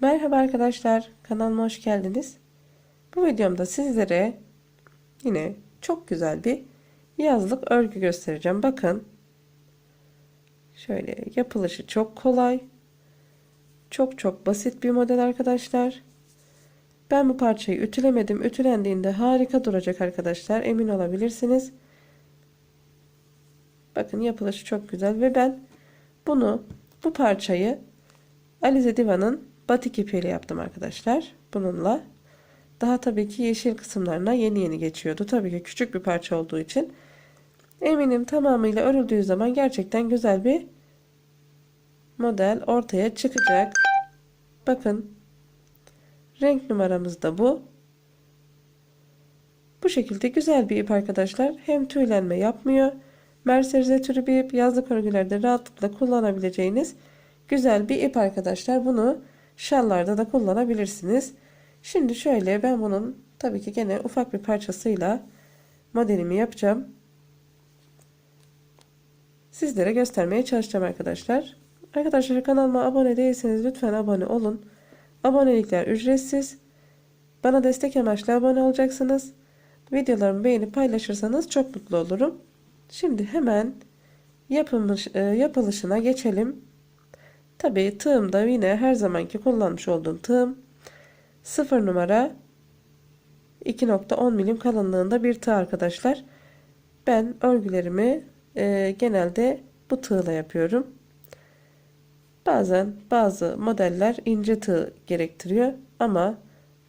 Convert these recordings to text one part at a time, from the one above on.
Merhaba arkadaşlar, kanalıma hoş geldiniz. Bu videomda sizlere yine çok güzel bir yazlık örgü göstereceğim. Bakın, şöyle yapılışı çok kolay, çok çok basit bir model arkadaşlar. Ben bu parçayı ütülemedim. Ütülendiğinde harika duracak arkadaşlar, emin olabilirsiniz. Bakın yapılışı çok güzel ve ben bunu, bu parçayı Alize Diva'nın batik ipiyle yaptım arkadaşlar. Bununla. Daha tabii ki yeşil kısımlarına yeni yeni geçiyordu. Tabii ki küçük bir parça olduğu için. Eminim tamamıyla örüldüğü zaman gerçekten güzel bir model ortaya çıkacak. Bakın. Renk numaramız da bu. Bu şekilde güzel bir ip arkadaşlar. Hem tüylenme yapmıyor. Merserize türü bir ip yazlık örgülerde rahatlıkla kullanabileceğiniz güzel bir ip arkadaşlar. Bunu şallarda da kullanabilirsiniz. Şimdi şöyle ben bunun tabii ki gene ufak bir parçasıyla modelimi yapacağım. Sizlere göstermeye çalışacağım arkadaşlar. Arkadaşlar kanalıma abone değilseniz lütfen abone olun. Abonelikler ücretsiz. Bana destek amaçlı abone olacaksınız. Videolarımı beğenip paylaşırsanız çok mutlu olurum. Şimdi hemen yapılmış, e, yapılışına geçelim. Tabii tığım da yine her zamanki kullanmış olduğum tığım 0 numara 2.10 milim kalınlığında bir tığ arkadaşlar. Ben örgülerimi e, genelde bu tığla yapıyorum. Bazen bazı modeller ince tığ gerektiriyor ama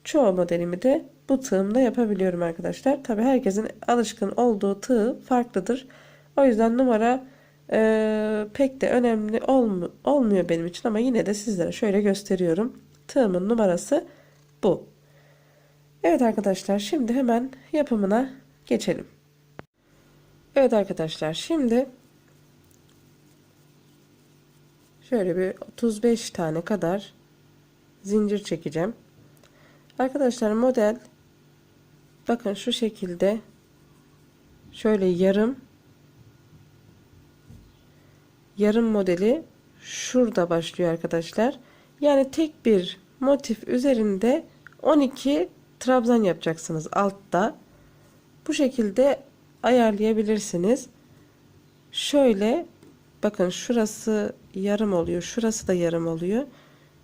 çoğu modelimi de bu tığımla yapabiliyorum arkadaşlar. Tabi herkesin alışkın olduğu tığ farklıdır. O yüzden numara e, pek de önemli olm olmuyor benim için ama yine de sizlere şöyle gösteriyorum. Tığımın numarası bu. Evet arkadaşlar şimdi hemen yapımına geçelim. Evet arkadaşlar şimdi şöyle bir 35 tane kadar zincir çekeceğim. Arkadaşlar model bakın şu şekilde şöyle yarım yarım modeli şurada başlıyor arkadaşlar. Yani tek bir motif üzerinde 12 trabzan yapacaksınız altta. Bu şekilde ayarlayabilirsiniz. Şöyle bakın şurası yarım oluyor. Şurası da yarım oluyor.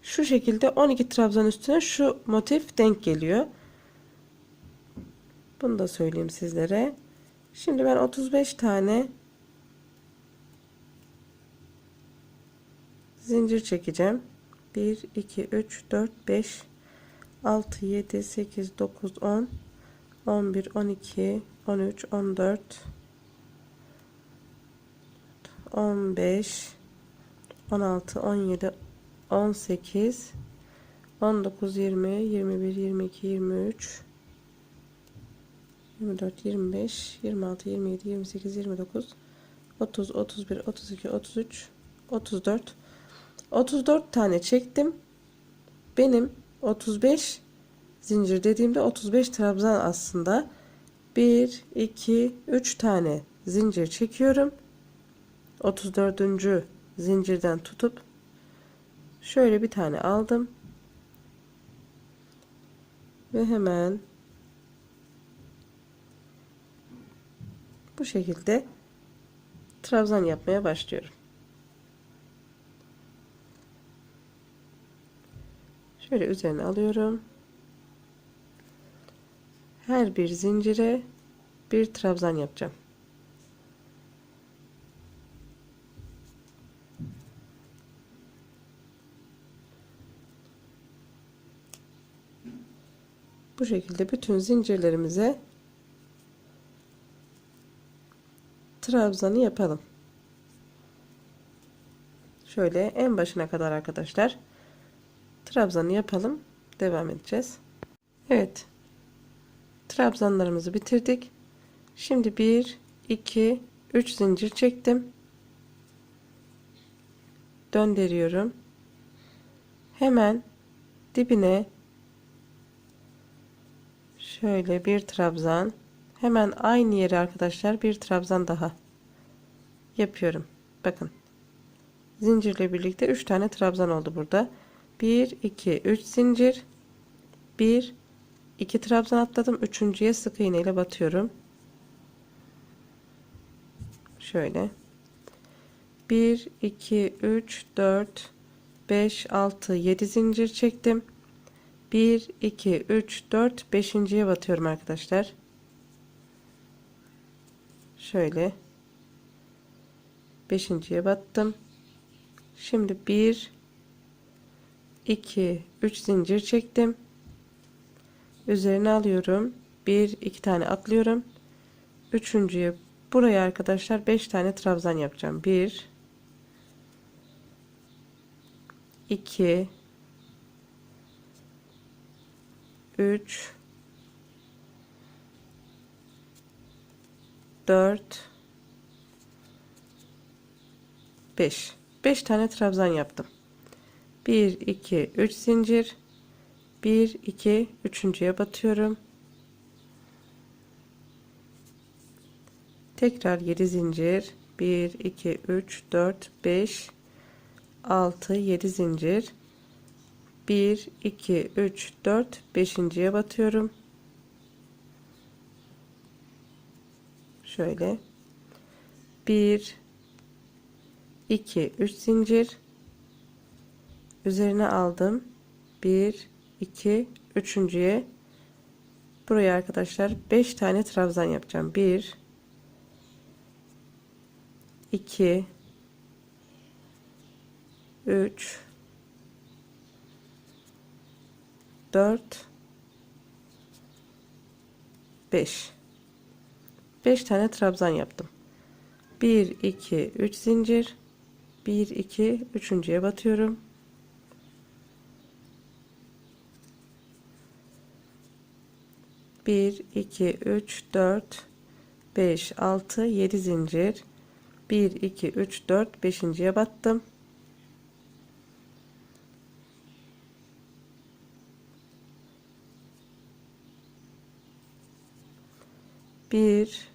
Şu şekilde 12 trabzan üstüne şu motif denk geliyor. Bunu da söyleyeyim sizlere. Şimdi ben 35 tane zincir çekeceğim. 1 2 3 4 5 6 7 8 9 10 11 12 13 14 15 16 17 18 19 20 21 22 23 24 25 26 27 28 29 30 31 32 33 34 34 tane çektim. Benim 35 zincir dediğimde 35 trabzan aslında. 1 2 3 tane zincir çekiyorum. 34. zincirden tutup şöyle bir tane aldım. Ve hemen bu şekilde trabzan yapmaya başlıyorum. Şöyle üzerine alıyorum. Her bir zincire bir trabzan yapacağım. Bu şekilde bütün zincirlerimize trabzanı yapalım. Şöyle en başına kadar arkadaşlar trabzanı yapalım. Devam edeceğiz. Evet. Trabzanlarımızı bitirdik. Şimdi 1 2 3 zincir çektim. Döndürüyorum. Hemen dibine şöyle bir trabzan hemen aynı yere arkadaşlar bir trabzan daha yapıyorum. Bakın. Zincirle birlikte 3 tane trabzan oldu burada. 1 2 3 zincir. 1 2 trabzan atladım. Üçüncüye sık iğne ile batıyorum. Şöyle. 1 2 3 4 5 6 7 zincir çektim. 1 2 3 4 5.'ye batıyorum arkadaşlar. Şöyle. 5.'ye battım. Şimdi 1 2 3 zincir çektim. Üzerine alıyorum. 1 2 tane atlıyorum. Üçüncüye buraya arkadaşlar 5 tane trabzan yapacağım. 1 2 3 4 5 5 tane trabzan yaptım 1 2 3 zincir. 1 2 üçüncüye batıyorum. Tekrar 7 zincir. 1 2 3 4 5 6 7 zincir. 1 2 3 4 5.'ye batıyorum. Şöyle. 1 2 3 zincir üzerine aldım. 1 2 üçüncüye. Buraya arkadaşlar 5 tane trabzan yapacağım. 1 2 3 4 5 5 tane trabzan yaptım. 1 2 3 zincir. 1 2 üçüncüye batıyorum bir iki üç dört beş altı yedi zincir. Bir iki üç dört beşinciye battım. Bir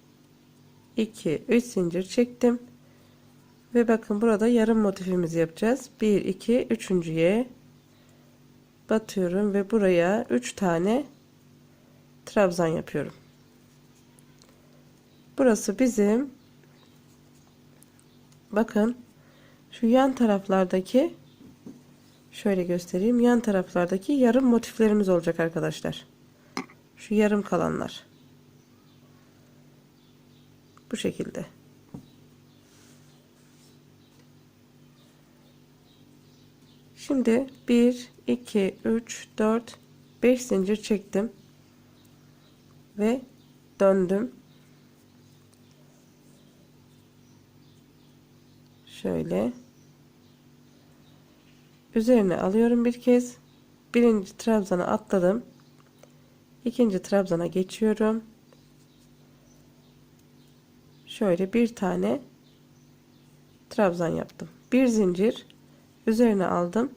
iki üç zincir çektim. Ve bakın burada yarım motifimizi yapacağız. 1 2 üçüncüye batıyorum ve buraya 3 tane trabzan yapıyorum. Burası bizim bakın şu yan taraflardaki şöyle göstereyim yan taraflardaki yarım motiflerimiz olacak arkadaşlar. Şu yarım kalanlar. Bu şekilde. Şimdi 1 2 3 4 5 zincir çektim ve döndüm. Şöyle. Üzerine alıyorum bir kez. Birinci trabzana atladım. İkinci trabzana geçiyorum. Şöyle bir tane trabzan yaptım. Bir zincir üzerine aldım.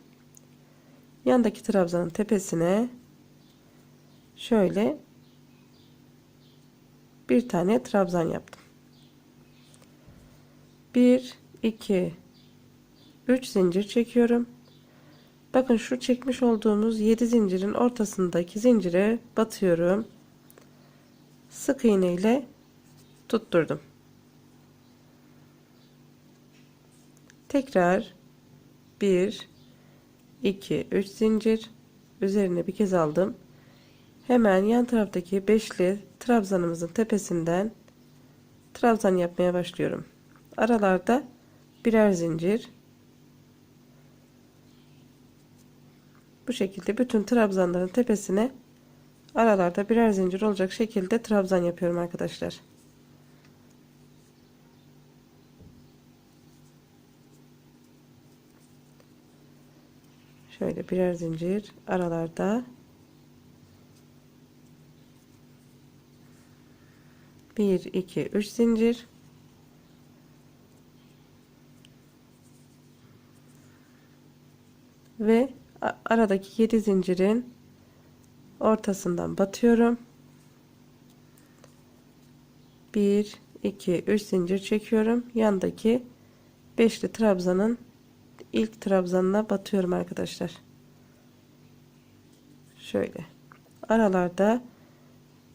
Yandaki trabzanın tepesine şöyle bir tane trabzan yaptım. 1 2 3 zincir çekiyorum. Bakın şu çekmiş olduğumuz 7 zincirin ortasındaki zincire batıyorum. Sık iğne ile tutturdum. Tekrar 1 2 3 zincir. Üzerine bir kez aldım. Hemen yan taraftaki beşli trabzanımızın tepesinden trabzan yapmaya başlıyorum. Aralarda birer zincir. Bu şekilde bütün trabzanların tepesine aralarda birer zincir olacak şekilde trabzan yapıyorum arkadaşlar. Şöyle birer zincir aralarda bir iki üç zincir. Ve aradaki 7 zincirin ortasından batıyorum. 1 2 3 zincir çekiyorum. Yandaki beşli trabzanın ilk trabzanına batıyorum arkadaşlar. Şöyle. Aralarda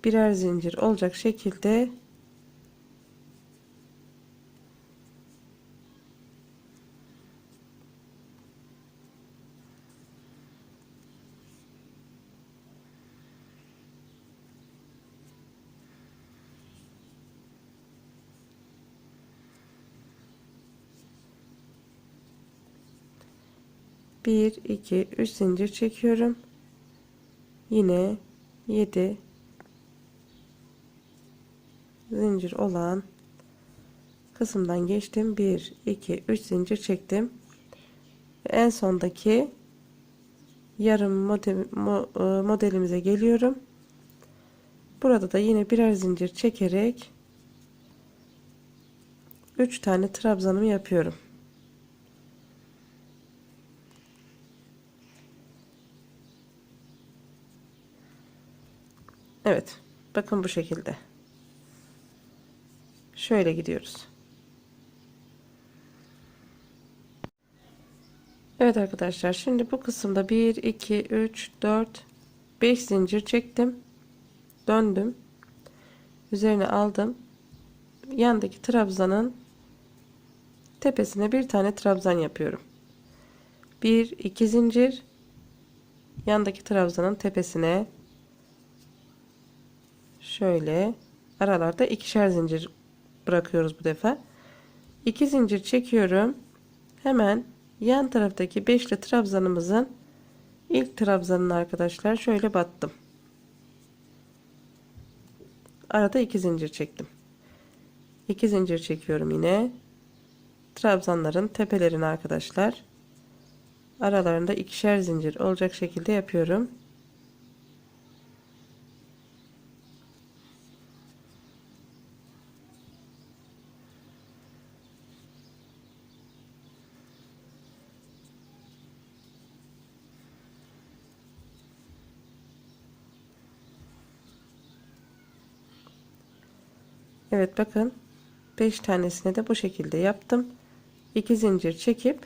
birer zincir olacak şekilde bir iki üç zincir çekiyorum. Yine 7 zincir olan kısımdan geçtim 1 2 3 zincir çektim ve en sondaki yarım e, modelimize geliyorum burada da yine birer zincir çekerek 3 tane trabzanımı yapıyorum Evet. Bakın bu şekilde. Şöyle gidiyoruz. Evet arkadaşlar şimdi bu kısımda 1 2 3 4 5 zincir çektim. Döndüm. Üzerine aldım. Yandaki trabzanın tepesine bir tane trabzan yapıyorum. 1 2 zincir yandaki trabzanın tepesine şöyle aralarda ikişer zincir bırakıyoruz bu defa. 2 zincir çekiyorum. Hemen yan taraftaki beşli trabzanımızın ilk trabzanını arkadaşlar şöyle battım. Arada 2 zincir çektim. 2 zincir çekiyorum yine. Trabzanların tepelerini arkadaşlar aralarında ikişer zincir olacak şekilde yapıyorum. Evet bakın 5 tanesini de bu şekilde yaptım. 2 zincir çekip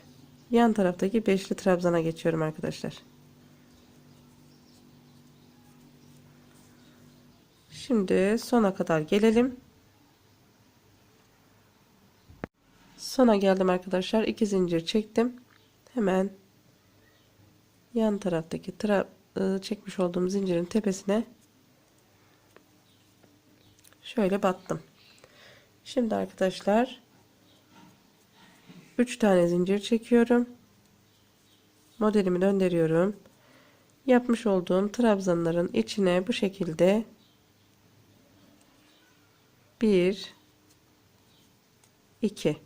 yan taraftaki beşli trabzana geçiyorum arkadaşlar. Şimdi sona kadar gelelim. Sona geldim arkadaşlar. 2 zincir çektim. Hemen yan taraftaki tra ıı, çekmiş olduğum zincirin tepesine şöyle battım. Şimdi arkadaşlar 3 tane zincir çekiyorum. Modelimi döndürüyorum. Yapmış olduğum trabzanların içine bu şekilde 1 2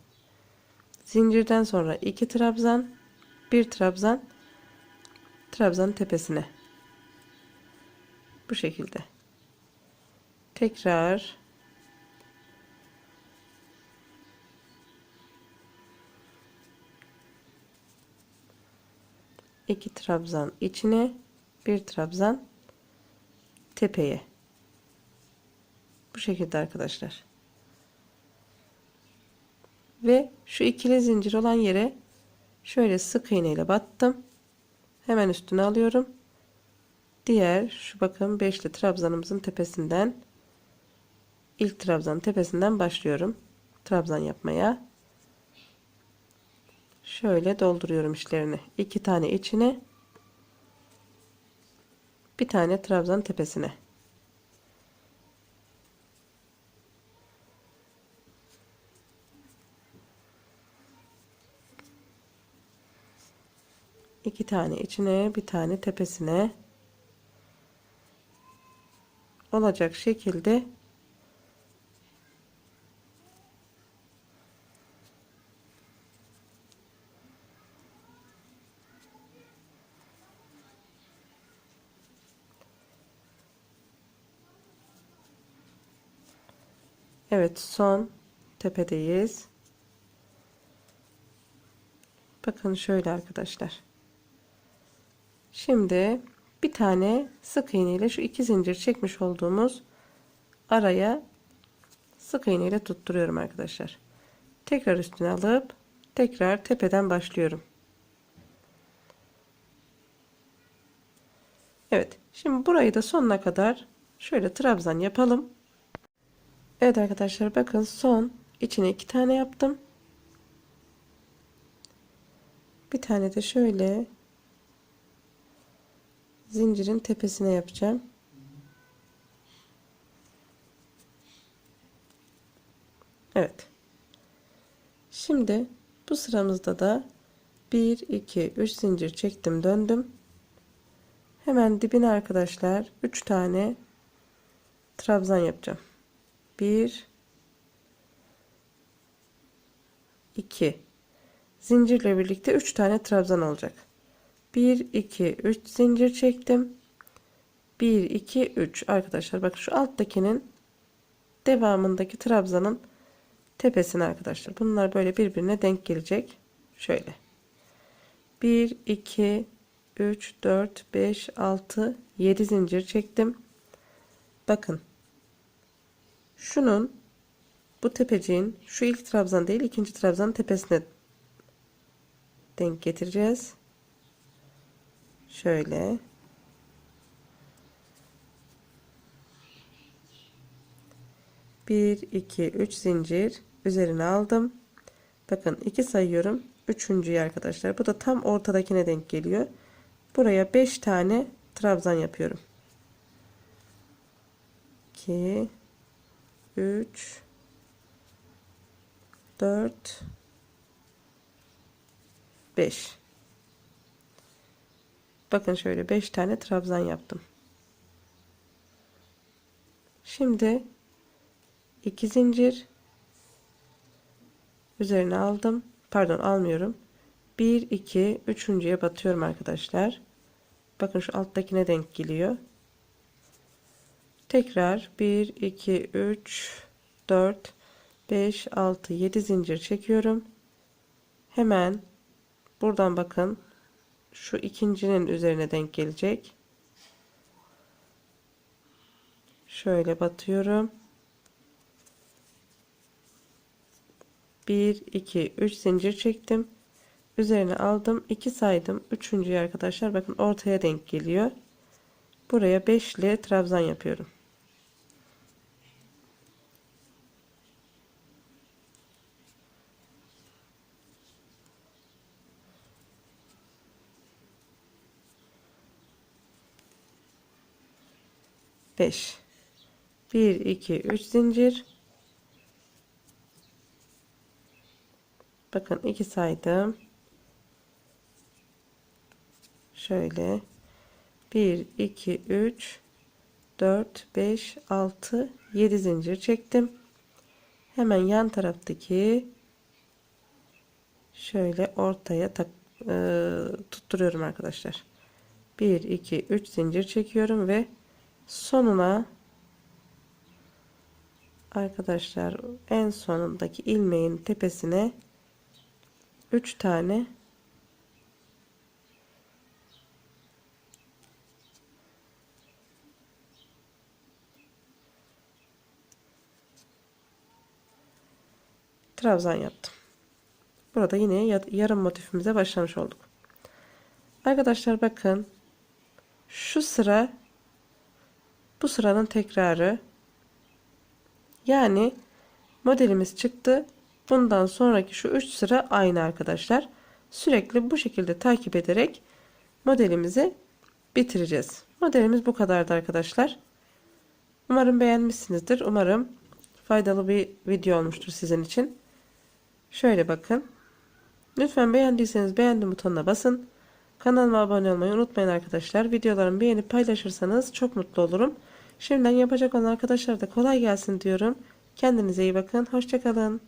zincirden sonra 2 trabzan 1 trabzan trabzanın tepesine bu şekilde tekrar 2 trabzan içine bir trabzan tepeye. Bu şekilde arkadaşlar. Ve şu ikili zincir olan yere şöyle sık iğne ile battım. Hemen üstüne alıyorum. Diğer şu bakın beşli trabzanımızın tepesinden ilk trabzanın tepesinden başlıyorum. Trabzan yapmaya şöyle dolduruyorum içlerini iki tane içine bir tane trabzan tepesine. İki tane içine bir tane tepesine. Olacak şekilde Evet son tepedeyiz. Bakın şöyle arkadaşlar. Şimdi bir tane sık iğne ile şu iki zincir çekmiş olduğumuz araya sık iğne ile tutturuyorum arkadaşlar. Tekrar üstüne alıp tekrar tepeden başlıyorum. Evet. Şimdi burayı da sonuna kadar şöyle trabzan yapalım. Evet arkadaşlar bakın son içine iki tane yaptım. Bir tane de şöyle zincirin tepesine yapacağım. Evet. Şimdi bu sıramızda da 1 2 3 zincir çektim döndüm. Hemen dibine arkadaşlar 3 tane trabzan yapacağım. 1 2 zincirle birlikte 3 tane trabzan olacak. 1 2 3 zincir çektim. 1 2 3 arkadaşlar bakın şu alttakinin devamındaki trabzanın tepesine arkadaşlar. Bunlar böyle birbirine denk gelecek. Şöyle. 1 2 3 4 5 6 7 zincir çektim. Bakın. Şunun bu tepeciğin şu ilk trabzan değil ikinci trabzanın tepesine denk getireceğiz. Şöyle. Bir, iki, üç zincir üzerine aldım. Bakın iki sayıyorum. Üçüncüyü arkadaşlar. Bu da tam ortadakine denk geliyor. Buraya beş tane trabzan yapıyorum. 2 3 4 5 Bakın şöyle 5 tane trabzan yaptım. Şimdi 2 zincir üzerine aldım. Pardon almıyorum. 1 2 üçüncüye batıyorum arkadaşlar. Bakın şu alttakine denk geliyor. Tekrar 1 2 3 4 5 6 7 zincir çekiyorum. Hemen buradan bakın şu ikincinin üzerine denk gelecek. Şöyle batıyorum. 1 2 3 zincir çektim. Üzerine aldım. 2 saydım. Üçüncüyü arkadaşlar bakın ortaya denk geliyor. Buraya 5 ile trabzan yapıyorum. Beş. Bir, iki, üç zincir. Bakın iki saydım. Şöyle 1 2 3 4 5 6 7 zincir çektim. Hemen yan taraftaki şöyle ortaya tak, e, tutturuyorum arkadaşlar. 1 2 3 zincir çekiyorum ve sonuna arkadaşlar en sonundaki ilmeğin tepesine 3 tane trabzan yaptım. Burada yine yarım motifimize başlamış olduk. Arkadaşlar bakın şu sıra bu sıranın tekrarı yani modelimiz çıktı. Bundan sonraki şu 3 sıra aynı arkadaşlar. Sürekli bu şekilde takip ederek modelimizi bitireceğiz. Modelimiz bu kadardı arkadaşlar. Umarım beğenmişsinizdir. Umarım faydalı bir video olmuştur sizin için. Şöyle bakın. Lütfen beğendiyseniz beğendim butonuna basın. Kanalıma abone olmayı unutmayın arkadaşlar. Videolarımı beğenip paylaşırsanız çok mutlu olurum. Şimdiden yapacak olan arkadaşlar da kolay gelsin diyorum. Kendinize iyi bakın. Hoşçakalın.